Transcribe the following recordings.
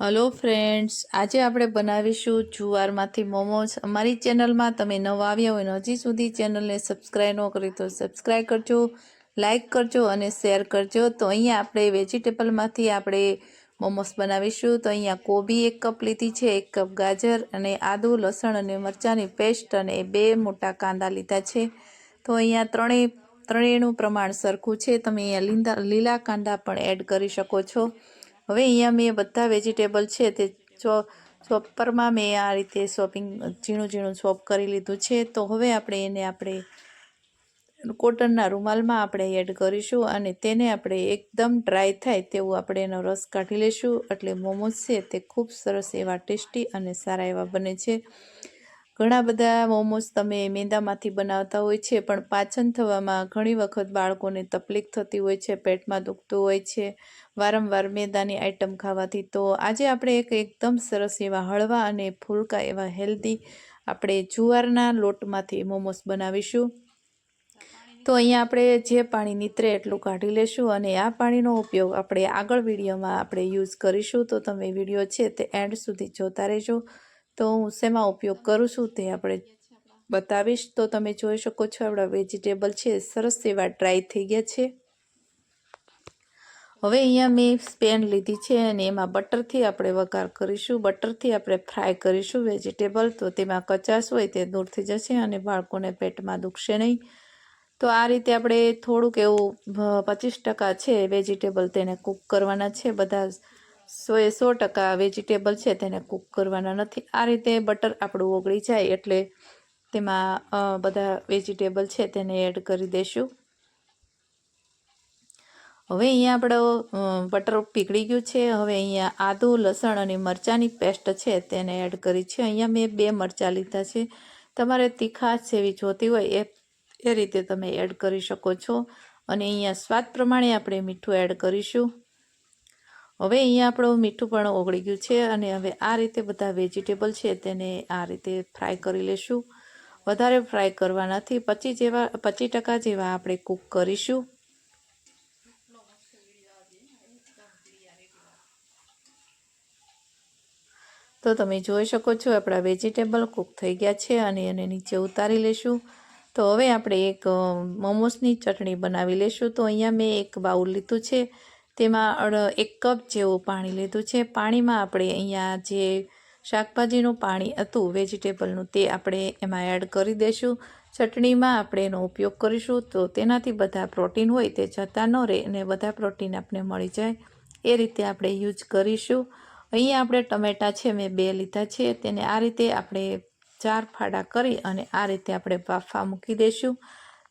Hello friends આજે આપણે બનાવીશું જુવારમાંથી મોમોઝ. અમારી ચેનલમાં તમે નવા આવ્યા હોય હજી સુધી ચેનલને સબસ્ક્રાઈબ ન કરી તો સબસ્ક્રાઈબ કરજો લાઈક કરજો અને શેર કરજો. તો અહીંયા આપણે વેજીટેબલમાંથી આપણે મોમોસ બનાવીશું. તો અહીંયા કોબી એક કપ લીધી છે, એક કપ ગાજર અને આદું, લસણ અને મરચાંની પેસ્ટ અને બે મોટા કાંદા લીધા છે. તો અહીંયા ત્રણેય ત્રણેયનું પ્રમાણ સરખું છે. તમે અહીંયા લીંદા, લીલા કાંદા પણ એડ કરી શકો છો. હવે અહીંયા મેં બધા વેજીટેબલ છે તે ચોપરમાં મેં આ રીતે શોપિંગ, ઝીણું ઝીણું શોપ કરી લીધું છે. તો હવે આપણે એને આપણે કોટનના રૂમાલમાં આપણે એડ કરીશું અને તેને આપણે એકદમ ડ્રાય થાય તેવું આપણે એનો રસ કાઢી લઈશું એટલે મોમોઝ છે તે ખૂબ સરસ એવા ટેસ્ટી અને સારા એવા બને છે. ઘણા બધા મોમોઝ તમે મેંદામાંથી બનાવતા હોય છે, પણ પાચન થવામાં ઘણી વખત બાળકોને તકલીફ થતી હોય છે, પેટમાં દુખતું હોય છે વારંવાર મેદાની આઈટમ ખાવાથી તો આજે આપણે એક એકદમ સરસ એવા હળવા અને ફૂલકા એવા હેલ્ધી આપણે જુવારના લોટમાંથી મોમોસ બનાવીશું. તો અહીંયા આપણે જે પાણી નીતરે એટલું કાઢી લેશું અને આ પાણીનો ઉપયોગ આપણે આગળ વિડીયોમાં આપણે યુઝ કરીશું. તો તમે વીડિયો છે તે એન્ડ સુધી જોતા રહેજો. તો હું શેમાં ઉપયોગ કરું છું તે આપણે બતાવીશ. તો તમે જોઈ શકો છો, આપણા વેજીટેબલ છે, સરસ એવા ડ્રાય થઈ ગયા છે. હવે અહીંયા મેં સ્પેન લીધી છે અને એમાં બટરથી આપણે વઘાર કરીશું. બટરથી આપણે ફ્રાય કરીશું વેજીટેબલ. તો તેમાં કચાશ હોય તે દૂર થઈ જશે અને બાળકોને પેટમાં દુખશે નહીં. તો આ રીતે આપણે થોડુંક એવું પચીસ ટકા છે વેજીટેબલ તેને કૂક કરવાના છે. બધા સો એ સો ટકા વેજીટેબલ છે તેને કૂક કરવાના નથી. આ રીતે બટર આપણું ઓગળી જાય એટલે તેમાં બધા વેજીટેબલ છે તેને એડ કરી દઈશું હવે અહીંયા આપણો બટર પીગળી ગયું છે. હવે અહીંયા આદું, લસણ અને મરચાંની પેસ્ટ છે તેને એડ કરી છે. અહીંયા મેં બે મરચાં લીધા છે. તમારે તીખાશ જેવી જોતી હોય એ એ રીતે તમે એડ કરી શકો છો. અને અહીંયા સ્વાદ પ્રમાણે આપણે મીઠું એડ કરીશું. હવે અહીંયા આપણું મીઠું પણ ઓગળી ગયું છે અને હવે આ રીતે બધા વેજીટેબલ છે તેને આ રીતે ફ્રાય કરી લેશું. વધારે ફ્રાય કરવા નથી પચીસ જેવા પચીસ ટકા જેવા આપણે કૂક કરીશું. તો તમે જોઈ શકો છો, આપણા વેજીટેબલ કૂક થઈ ગયા છે અને એને નીચે ઉતારી લેશું. તો હવે આપણે એક મોમોસની ચટણી બનાવી લેશું. તો અહીંયા મેં એક બાઉલ લીધું છે. તેમાં એક કપ જેવું પાણી લીધું છે. પાણીમાં આપણે અહીંયા જે શાકભાજીનું પાણી હતું, વેજીટેબલનું તે આપણે એમાં એડ કરી દઈશું ચટણીમાં આપણે એનો ઉપયોગ કરીશું તો તેનાથી બધા પ્રોટીન હોય તે જતા ન રહે અને બધા પ્રોટીન આપણે મળી જાય. એ રીતે આપણે યુઝ કરીશું. અહીંયા આપણે ટમેટાં છે મેં બે લીધા છે, તેને આ રીતે આપણે ચાર ફાડા કરી અને આ રીતે આપણે બાફા મૂકી દઈશું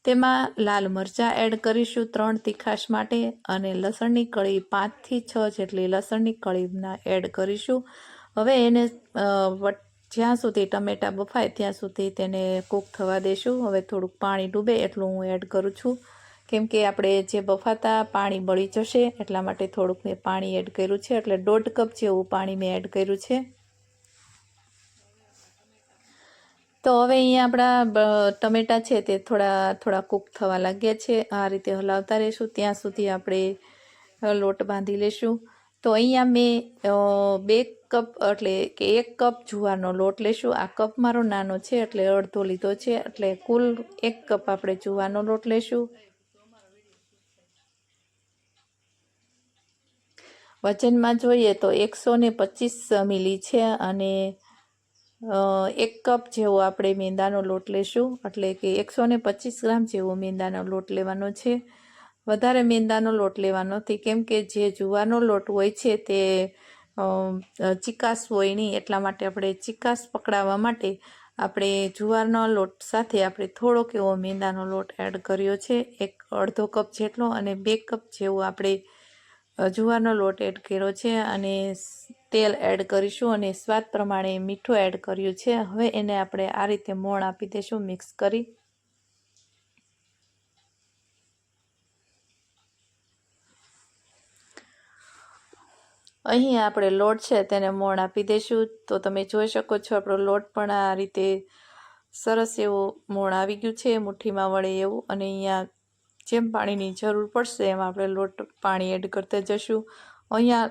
તેમાં લાલ મરચાં એડ કરીશું ત્રણ તીખાશ માટે અને લસણની કળી પાંચથી છ જેટલી લસણની કળીના એડ કરીશું. હવે એને જ્યાં સુધી ટમેટાં બફાય ત્યાં સુધી તેને કૂક થવા દેશું. હવે થોડુંક પાણી ડૂબે એટલું હું એડ કરું છું. કેમ કે આપણે જે બફાતા પાણી બળી જશે એટલા માટે થોડુંક મેં પાણી એડ કર્યું છે. એટલે દોઢ કપ જેવું પાણી મેં એડ કર્યું છે. તો હવે અહીંયા આપણા ટમેટાં છે તે થોડા થોડા કૂક થવા લાગ્યા છે. આ રીતે હલાવતા રહીશું. ત્યાં સુધી આપણે લોટ બાંધી લેશું. તો અહીંયા મેં બે કપ, એટલે કે એક કપ જુવારનો લોટ લેશું. આ કપ મારો નાનો છે, એટલે અડધો લીધો છે, એટલે કુલ એક કપ આપણે જુવારનો લોટ લેશું. વજનમાં જોઈએ તો એકસો ને પચીસ મિલી છે અને એક કપ જેવો આપણે મેંદાનો લોટ લેશું. એટલે કે એકસો ને પચીસ ગ્રામ જેવો મેંદાનો લોટ લેવાનો છે. વધારે મેંદાનો લોટ લેવાનો નથી, કેમ કે જે જુવારનો લોટ હોય છે તે ચિકાસ હોય નહીં એટલા માટે આપણે ચિકાસ પકડાવવા માટે આપણે જુવારનો લોટ સાથે આપણે થોડોક એવો મેંદાનો લોટ એડ કર્યો છે. એક અડધો કપ જેટલો અને બે કપ જેવો આપણે જુવારનો લોટ એડ કર્યો છે અને તેલ એડ કરીશું અને સ્વાદ પ્રમાણે મીઠું એડ કર્યું છે. હવે એને આપણે આ રીતે મોણ આપી દઈશું મિક્સ કરી. અહીં આપણે લોટ છે તેને મોણ આપી દઈશું તો તમે જોઈ શકો છો આપણો લોટ પણ આ રીતે સરસ એવો મોણ આવી ગયું છે, મુઠ્ઠીમાં વળે એવું. અને અહીંયા જેમ પાણીની જરૂર પડશે એમ આપણે લોટ પાણી એડ કરતા જશું. અહીંયા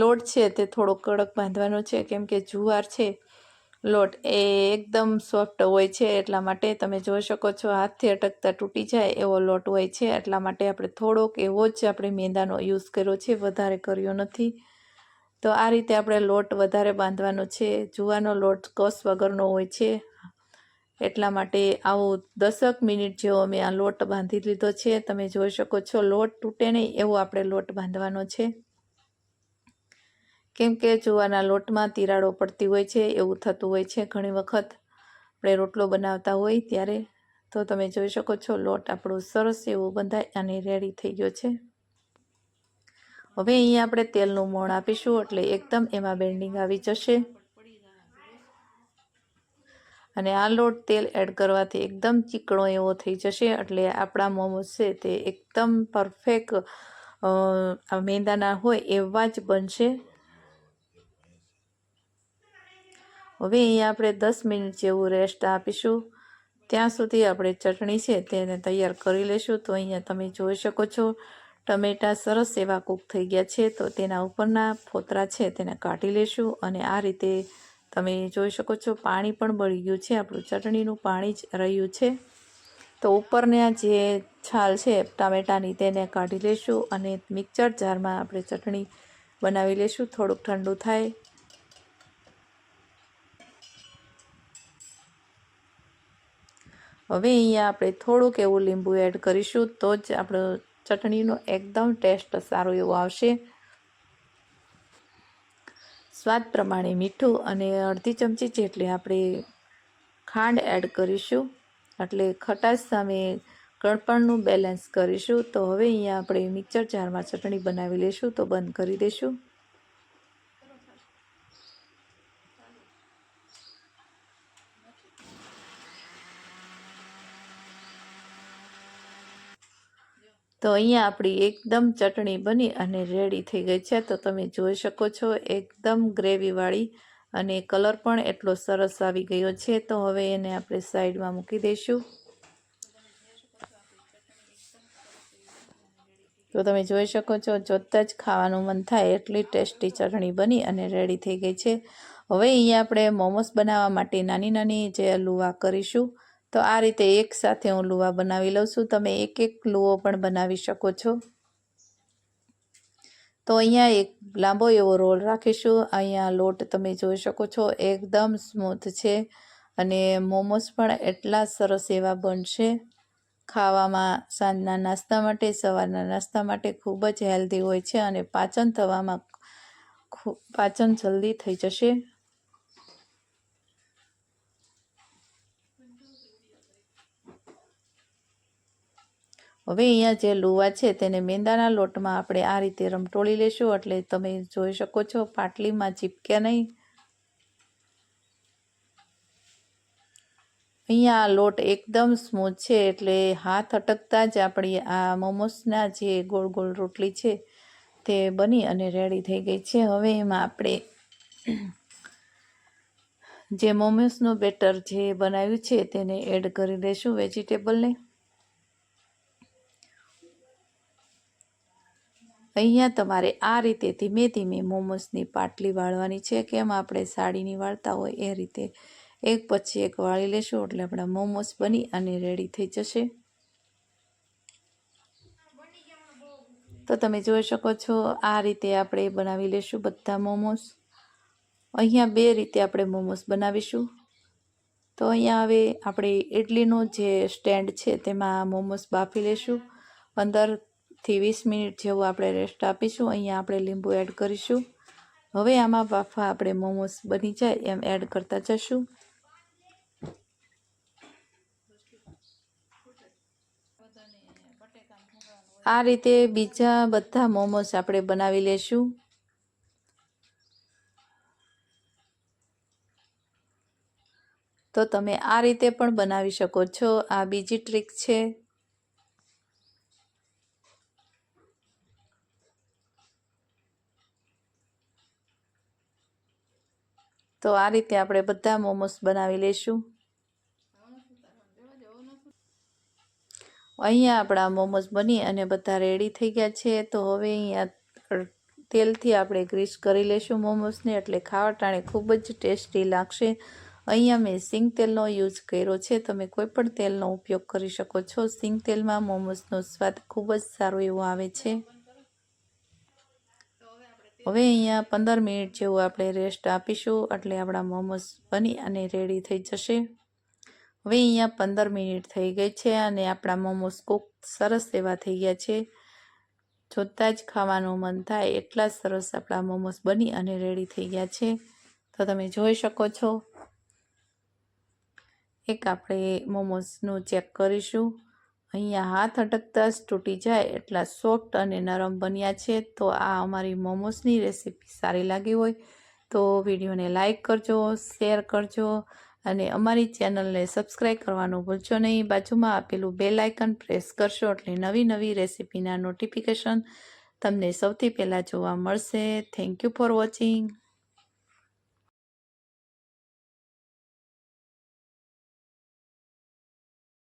લોટ છે તે થોડો કડક બાંધવાનો છે, કેમ કે જુવાર છે. લોટ એ એકદમ સોફ્ટ હોય છે એટલા માટે તમે જોઈ શકો છો, હાથથી અટકતા તૂટી જાય એવો લોટ હોય છે. એટલા માટે આપણે થોડોક એવો જ આપણે મેંદાનો યુઝ કર્યો છે, વધારે કર્યો નથી. તો આ રીતે આપણે લોટ વધારે બાંધવાનો છે. જુવાનો લોટ કસ વગરનો હોય છે. એટલા માટે આવો દસક મિનિટ જેવો મેં આ લોટ બાંધી લીધો છે. તમે જોઈ શકો છો, લોટ તૂટે નહીં એવો આપણે લોટ બાંધવાનો છે. કેમ કે જુવારના લોટમાં તિરાડો પડતી હોય છે, એવું થતું હોય છે ઘણી વખત. આપણે રોટલો બનાવતા હોય ત્યારે, તો તમે જોઈ શકો છો લોટ આપણો સરસ એવો બંધાય અને રેડી થઈ ગયો છે. હવે અહીંયા આપણે તેલનું મોણ આપીશું, એટલે એકદમ એમાં બેન્ડિંગ આવી જશે. અને આ લોટ તેલ એડ કરવાથી એકદમ ચીકણો એવો થઈ જશે, એટલે આપણા મોમોઝ છે તે એકદમ પરફેક્ટ મેંદાના હોય એવા જ બનશે. હવે અહીંયા આપણે દસ મિનિટ જેવું રેસ્ટ આપીશું. ત્યાં સુધી આપણે ચટણી છે તેને તૈયાર કરી લઈશું. તો અહીંયા તમે જોઈ શકો છો, ટમેટાં સરસ એવા કૂક થઈ ગયા છે. તો તેના ઉપરના ફોતરા છે તેને કાઢી લેશું અને આ રીતે તમે જોઈ શકો છો, પાણી પણ બળી ગયું છે. આપણું ચટણીનું પાણી જ રહ્યું છે. તો ઉપરના જે છાલ છે ટામેટાની તેને કાઢી લેશું અને મિક્સર જારમાં આપણે ચટણી બનાવી લેશું થોડુંક ઠંડુ થાય. હવે અહીંયા આપણે થોડુંક એવું લીંબુ એડ કરીશું તો જ આપણો ચટણીનો એકદમ ટેસ્ટ સારો એવો આવશે. સ્વાદ પ્રમાણે મીઠું અને અડધી ચમચી જેટલી આપણે ખાંડ એડ કરીશું. એટલે ખટાશ સામે કળપણનું બેલેન્સ કરીશું. તો હવે અહીંયા આપણે મિક્સર જારમાં ચટણી બનાવી લઈશું તો બંધ કરી દઈશું. તો અહીંયા આપણી એકદમ ચટણી બની અને રેડી થઈ ગઈ છે. તો તમે જોઈ શકો છો, એકદમ ગ્રેવીવાળી અને કલર પણ એટલો સરસ આવી ગયો છે. તો હવે એને આપણે સાઈડમાં મૂકી દઈશું. તો તમે જોઈ શકો છો, જોતાં જ ખાવાનું મન થાય એટલી ટેસ્ટી ચટણી બની અને રેડી થઈ ગઈ છે. હવે અહીંયા આપણે મોમોસ બનાવવા માટે નાની નાની જે લુવા કરીશું. તો આ રીતે એક સાથે હું લુવા બનાવી લઉં છું. તમે એક એક લુઓ પણ બનાવી શકો છો. તો અહીંયા એક લાંબો એવો રોલ રાખીશું. અહીંયા લોટ તમે જોઈ શકો છો, એકદમ સ્મૂથ છે અને મોમોસ પણ એટલા સરસ એવા બનશે. ખાવામાં સાંજના નાસ્તા માટે, સવારના નાસ્તા માટે ખૂબ જ હેલ્ધી હોય છે અને પાચન થવામાં પાચન જલ્દી થઈ જશે. હવે અહીંયા જે લુવા છે તેને મેંદાના લોટમાં આપણે આ રીતે રમટોળી લેશું, એટલે તમે જોઈ શકો છો પાટલીમાં ચીપકે નહીં. અહીંયા લોટ એકદમ સ્મૂથ છે, એટલે હાથ અટકતા જ આપણી આ મોમોસના જે ગોળ ગોળ રોટલી છે તે બની અને રેડી થઈ ગઈ છે. હવે એમાં આપણે જે મોમોસનું બેટર જે બનાવ્યું છે તેને એડ કરી દઈશું વેજીટેબલને. અહીંયા તમારે આ રીતે ધીમે ધીમે મોમોસની પાટલી વાળવાની છે કેમ આપણે સાડીની વાળતા હોય એ રીતે. એક પછી એક વાળી લેશું એટલે આપણા મોમોસ બની અને રેડી થઈ જશે. તો તમે જોઈ શકો છો આ રીતે આપણે બનાવી લેશું બધા મોમોસ અહીંયા બે રીતે આપણે મોમોસ બનાવીશું. તો અહીંયા હવે આપણે ઇડલીનો જે સ્ટેન્ડ છે તેમાં મોમોસ બાફી લેશું. અંદર થી વીસ મિનિટ જેવું આપણે રેસ્ટ આપીશું. અહીંયા આપણે લીંબુ એડ કરીશું. હવે આમાં બાફા આપણે મોમોસ બની જાય એમ એડ કરતા જશું. આ રીતે બીજા બધા મોમોસ આપણે બનાવી લેશું. તો તમે આ રીતે પણ બનાવી શકો છો. આ બીજી ટ્રીક છે. તો આ રીતે આપણે બધા મોમોસ બનાવી લઈશું અહીંયા આપણા મોમોસ બની અને બધા રેડી થઈ ગયા છે. તો હવે અહીંયા તેલથી આપણે ગ્રીસ કરી લેશું મોમોસને, એટલે ખાવા ટાણે ખૂબ જ ટેસ્ટી લાગશે. અહીંયા મેં સિંગ તેલનો યુઝ કર્યો છે. તમે કોઈ પણ તેલનો ઉપયોગ કરી શકો છો. સિંગ તેલમાં મોમોસનો સ્વાદ ખૂબ જ સારો એવો આવે છે. હવે અહીંયા પંદર મિનિટ જેવું આપણે રેસ્ટ આપીશું, એટલે આપણા મોમોસ બની અને રેડી થઈ જશે. હવે અહીંયા પંદર મિનિટ થઈ ગઈ છે અને આપણા મોમોસ કૂક સરસ એવા થઈ ગયા છે. જોતાં જ ખાવાનું મન થાય એટલા સરસ આપણા મોમોસ બની અને રેડી થઈ ગયા છે. તો તમે જોઈ શકો છો. એક આપણે મોમોસનું ચેક કરીશું. અહીંયા હાથ અટકતા જ તૂટી જાય એટલા સોફ્ટ અને નરમ બન્યા છે. તો આ અમારી મોમોસની રેસીપી સારી લાગી હોય તો વિડીયોને લાઇક કરજો, શેર કરજો અને અમારી ચેનલને સબસ્ક્રાઈબ કરવાનું ભૂલશો નહીં. બાજુમાં આપેલું બેલ પ્રેસ કરશો એટલે નવી નવી રેસીપીના નોટિફિકેશન તમને સૌથી પહેલાં જોવા મળશે. Thank you for watching.